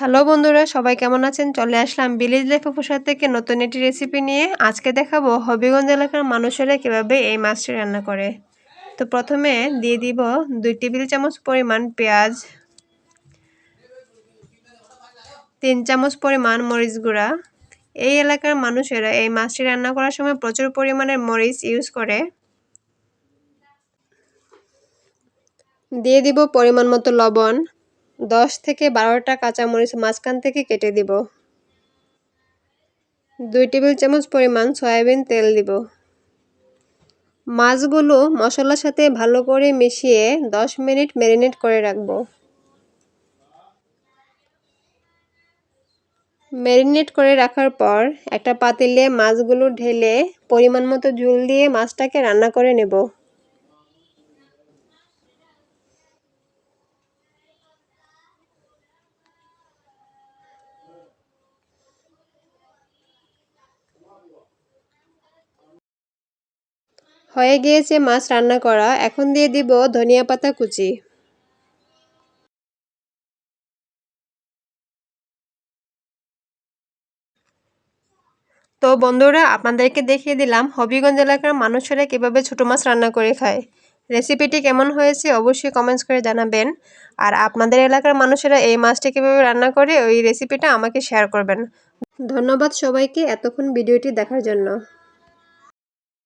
Hello বন্ধুরা, সবাই কেমন আছেন? চলে আসলাম বিলেজ লাইফ প্রসাদ থেকে নতুন একটি রেসিপি নিয়ে। আজকে দেখাবো হবিগঞ্জ এলাকার মানুষেরা কীভাবে এই মাছটি রান্না করে। তো প্রথমে দিয়ে দিব দুই টেবিল চামচ পরিমাণ পেঁয়াজ, তিন চামচ পরিমাণ মরিচ গুঁড়া। এই এলাকার মানুষেরা এই মাছটি রান্না করার সময় প্রচুর পরিমাণের মরিচ ইউজ করে। দিয়ে দিব পরিমাণ মতো লবণ দশ থেকে বারোটা কাঁচামরিচ মাঝখান থেকে কেটে দিব। দুই টেবিল চামচ পরিমাণ সয়াবিন তেল দিব। মাছগুলো মশলার সাথে ভালো করে মিশিয়ে দশ মিনিট ম্যারিনেট করে রাখব। ম্যারিনেট করে রাখার পর একটা পাতিলে মাছগুলো ঢেলে পরিমাণ মতো ঝুল দিয়ে মাছটাকে রান্না করে নেব। হয়ে গিয়েছে মাছ রান্না করা। এখন দিয়ে দিব ধনিয়া পাতা কুচি। তো বন্ধুরা, আপনাদেরকে দেখিয়ে দিলাম হবিগঞ্জ এলাকার মানুষেরা কীভাবে ছোটো মাছ রান্না করে খায়। রেসিপিটি কেমন হয়েছে অবশ্যই কমেন্টস করে জানাবেন। আর আপনাদের এলাকার মানুষেরা এই মাছটি কীভাবে রান্না করে, ওই রেসিপিটা আমাকে শেয়ার করবেন। ধন্যবাদ সবাইকে এতক্ষণ ভিডিওটি দেখার জন্য।